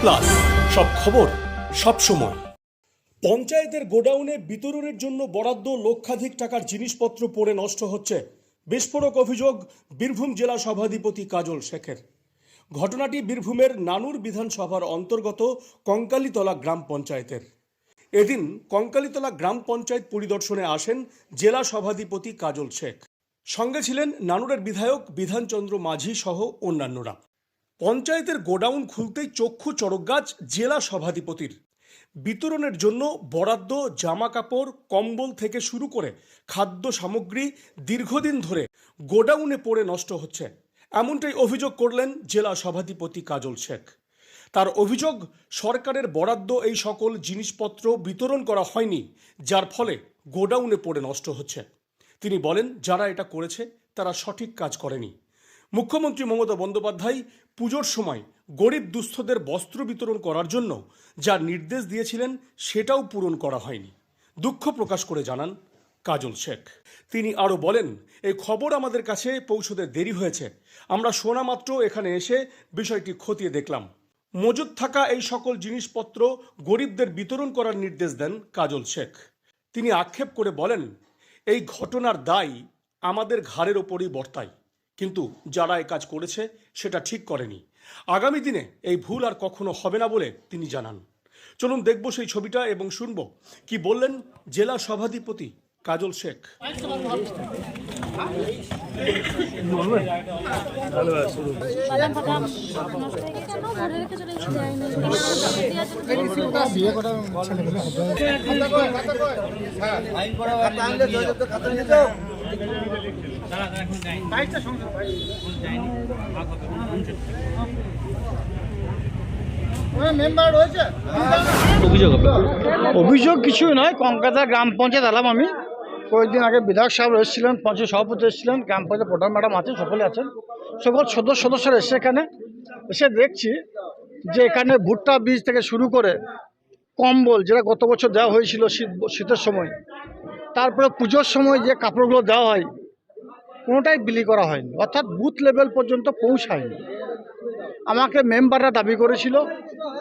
Plus. সব খবর সব সময়। পঞ্চায়েতের গোডাউনে বিতরণের জন্য বরাদ্দ লক্ষাধিক টাকার জিনিসপত্র পড়ে নষ্ট হচ্ছে। বিস্ফোরক অভিযোগ বীরভূম জেলা সভাধিপতি কাজল শেখের। ঘটনাটি বীরভূমের নানুর বিধানসভার অন্তর্গত কঙ্কালীতলা গ্রাম পঞ্চায়েতের। এদিন কঙ্কালীতলা গ্রাম পঞ্চায়েত পরিদর্শনে আসেন জেলা সভাধিপতি কাজল শেখ। সঙ্গে ছিলেন নানুরের বিধায়ক বিধানচন্দ্র মাঝি সহ অন্যান্যরা। পঞ্চায়েতের গোডাউন খুলতেই চক্ষু চড়কগাছ জেলা সভাধিপতির। বিতরণের জন্য বরাদ্দ জামা কাপড় কম্বল থেকে শুরু করে খাদ্য সামগ্রী দীর্ঘদিন ধরে গোডাউনে পড়ে নষ্ট হচ্ছে। এমনটাই অভিযোগ করলেন জেলা সভাধিপতি কাজল শেখ। তার অভিযোগ, সরকারের বরাদ্দ এই সকল জিনিসপত্র বিতরণ করা হয়নি, যার ফলে গোডাউনে পড়ে নষ্ট হচ্ছে। তিনি বলেন, যারা এটা করেছে, তারা সঠিক কাজ করেনি। মুখ্যমন্ত্রী মমতা বন্দ্যোপাধ্যায় পুজোর সময় গরিব দুস্থদের বস্ত্র বিতরণ করার জন্য যা নির্দেশ দিয়েছিলেন সেটাও পূরণ করা হয়নি। দুঃখ প্রকাশ করে জানান কাজল শেখ। তিনি আরও বলেন এই খবর আমাদের কাছে পৌঁছতে দেরি হয়েছে। আমরা শোনা মাত্র এখানে এসে বিষয়টি খতিয়ে দেখলাম। মজুদ থাকা এই সকল জিনিসপত্র গরিবদের বিতরণ করার নির্দেশ দেন কাজল শেখ। তিনি আক্ষেপ করে বলেন, এই ঘটনার দায় আমাদের ঘাড়ের ওপরই বর্তায়। কিন্তু যারা এ কাজ করেছে, সেটা ঠিক করেনি। আগামী দিনে এই ভুল আর কখনো হবে না বলে তিনি জানান। চলুন দেখব সেই ছবিটা এবং শুনব কি বললেন জেলা সভাধিপতি কাজল শেখ করার ছেলে পেলে হবে মেম্বার রয়েছে অভিযোগ কিছুই নয়, কঙ্কাতা গ্রাম পঞ্চায়েত এলাম আমি। কয়েকদিন আগে বিধায়ক সাহেব এসেছিলেন, পঞ্চায়েত সভাপতি এসেছিলেন, গ্রাম পঞ্চায়েত প্রধান ম্যাডাম আছেন, সকলে আছেন। সকল সদস্য সদস্যরা এসে এখানে। এসে দেখছি যে এখানে ভুট্টা বীজ থেকে শুরু করে কম্বল, যেটা গত বছর দেওয়া হয়েছিল শীত শীতের সময়, তারপরে পুজোর সময় যে কাপড়গুলো দেওয়া হয় কোনোটাই বিলি করা হয়নি। অর্থাৎ বুথ লেভেল পর্যন্ত পৌঁছায়নি। আমাকে মেম্বাররা দাবি করেছিল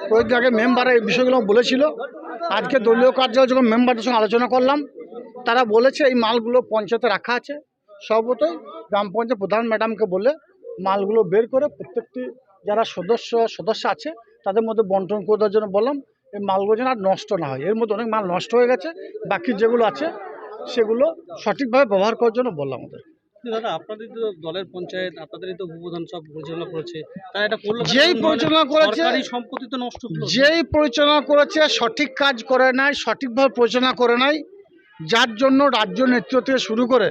কয়েকদিন আগে মেম্বাররা এই বিষয়গুলো বলেছিল। আজকে দলীয় কার্যালয় যখন মেম্বারদের সঙ্গে আলোচনা করলাম, তারা বলেছে এই মালগুলো পঞ্চায়েতে রাখা আছে। সর্বতই গ্রাম পঞ্চায়েত প্রধান ম্যাডামকে বলে মালগুলো বের করে প্রত্যেকটি যারা সদস্য সদস্য আছে, তাদের মধ্যে বন্টন করে দেওয়ার জন্য বললাম, এই মালগুলো যেন আর নষ্ট না হয়। এর মধ্যে অনেক মাল নষ্ট হয়ে গেছে, বাকি যেগুলো আছে, সেগুলো সঠিকভাবে ব্যবহার করার জন্য বললাম কিন্তু দাদা আপনাদের তো দলের পঞ্চায়েত আপনাদেরই তো উপপ্রধান সব পরিচালনা করেছে তারা এটা করল যেই পরিচালনা করেছে- সম্পত্তি তো নষ্ট যেই পরিচালনা করেছে সঠিক কাজ করে নাই সঠিকভাবে পরিচালনা করে নাই যার জন্য রাজ্য নেতৃত্ব থেকে শুরু করে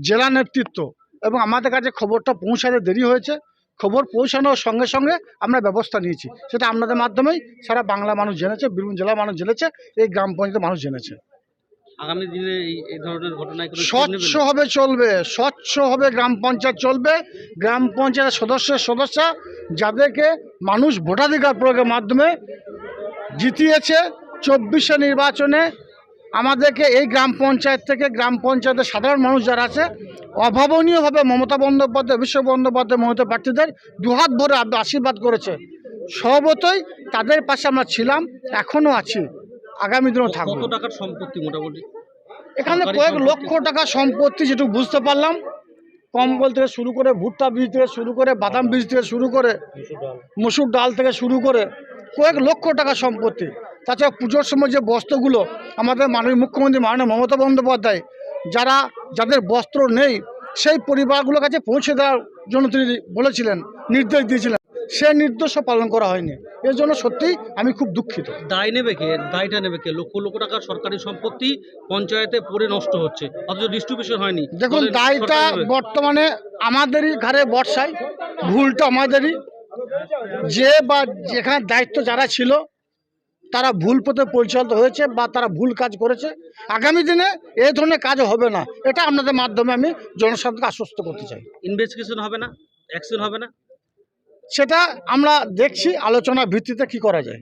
জেলা নেতৃত্ব এবং আমাদের কাছে খবরটা পৌঁছাতে দেরি হয়েছে খবর পৌঁছানোর সঙ্গে সঙ্গে আমরা ব্যবস্থা নিয়েছি। সেটা আপনাদের মাধ্যমেই সারা বাংলা মানুষ জেনেছে বীরভূম জেলার মানুষ জেনেছে এই গ্রাম পঞ্চায়েতের মানুষ জেনেছে। আগামী দিনে এই ধরনের ঘটনায়? স্বচ্ছ হবে চলবে স্বচ্ছ হবে গ্রাম পঞ্চায়েত চলবে। গ্রাম পঞ্চায়েতের সদস্যের সদস্য যাদেরকে মানুষ ভোটাধিকার প্রয়োগের মাধ্যমে জিতিয়েছে চব্বিশে নির্বাচনে আমাদেরকে এই গ্রাম পঞ্চায়েত থেকে গ্রাম পঞ্চায়েতের সাধারণ মানুষ যারা আছে অভাবনীয়ভাবে মমতা বন্দ্যোপাধ্যায় অভিষেক বন্দ্যোপাধ্যায় মমতা প্রার্থীদের দুহাত ভরে আশীর্বাদ করেছে। সর্বতই তাদের পাশে আমরা ছিলাম এখনও আছি। আগামী দিনেও থাকব। কত টাকার সম্পত্তি মোটামুটি? এখানে কয়েক লক্ষ টাকা সম্পত্তি যেটুকু বুঝতে পারলাম। কম্বল থেকে শুরু করে ভুট্টা বীজ থেকে শুরু করে বাদাম বীজ থেকে শুরু করে মসুর ডাল থেকে শুরু করে কয়েক লক্ষ টাকা সম্পত্তি। তাছাড়া পুজোর সময় যে বস্ত্রগুলো আমাদের মাননীয় মুখ্যমন্ত্রী মাননীয় মমতা বন্দ্যোপাধ্যায় যারা যাদের বস্ত্র নেই সেই পরিবারগুলোর কাছে পৌঁছে দেওয়ার জন্য তিনি বলেছিলেন নির্দেশ দিয়েছিলেন। সে নির্দেশও পালন করা হয়নি। এর জন্য সত্যিই আমি খুব দুঃখিত। দায় নেবে কে? দায়টা নেবে কে? লক্ষ লক্ষ টাকার সরকারি সম্পত্তি পঞ্চায়েতে পড়ে নষ্ট হচ্ছে। অথচ ডিস্ট্রিবিউশন হয়নি। দেখুন দায়টা বর্তমানে আমাদেরই ঘাড়ে বর্ষায় ভুলটা আমাদেরই। যে বা যেখানে দায়িত্ব যারা ছিল তারা ভুল পথে পরিচালিত হয়েছে বা তারা ভুল কাজ করেছে। আগামী দিনে এই ধরনের কাজ হবে না। এটা আপনাদের মাধ্যমে আমি জনসাধারণকে আশ্বস্ত করতে চাই। ইনভেস্টিগেশন হবে না? অ্যাকশন হবে না? সেটা আমরা দেখছি আলোচনা ভিত্তিতে কি করা যায়।